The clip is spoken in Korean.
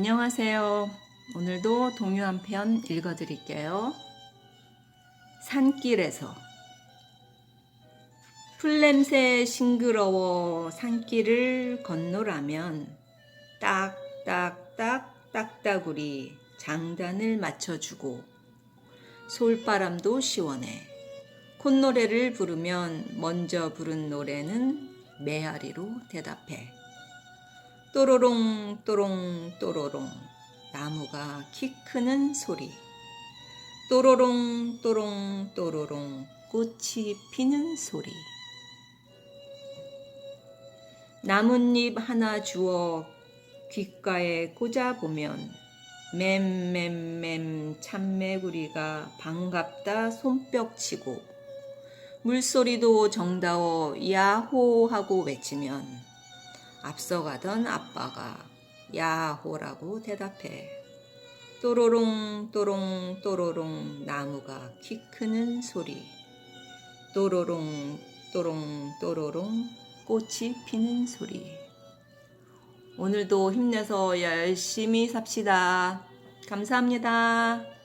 안녕하세요. 오늘도 동요 한 편 읽어드릴게요. 산길에서 풀냄새 싱그러워 산길을 건너라면 딱딱딱 딱따구리 장단을 맞춰주고 솔바람도 시원해 콧노래를 부르면 먼저 부른 노래는 메아리로 대답해 또로롱 또롱 또로롱. 나무가 키 크는 소리. 또로롱 또롱 또로롱. 꽃이 피는 소리. 나뭇잎 하나 주워 귓가에 꽂아보면 맴맴맴 참매구리가 반갑다 손뼉치고 물소리도 정다워 야호 하고 외치면 앞서가던 아빠가 야호라고 대답해. 또로롱 또롱 또로롱 나무가 키 크는 소리. 또로롱 또롱 또로롱 꽃이 피는 소리. 오늘도 힘내서 열심히 삽시다. 감사합니다.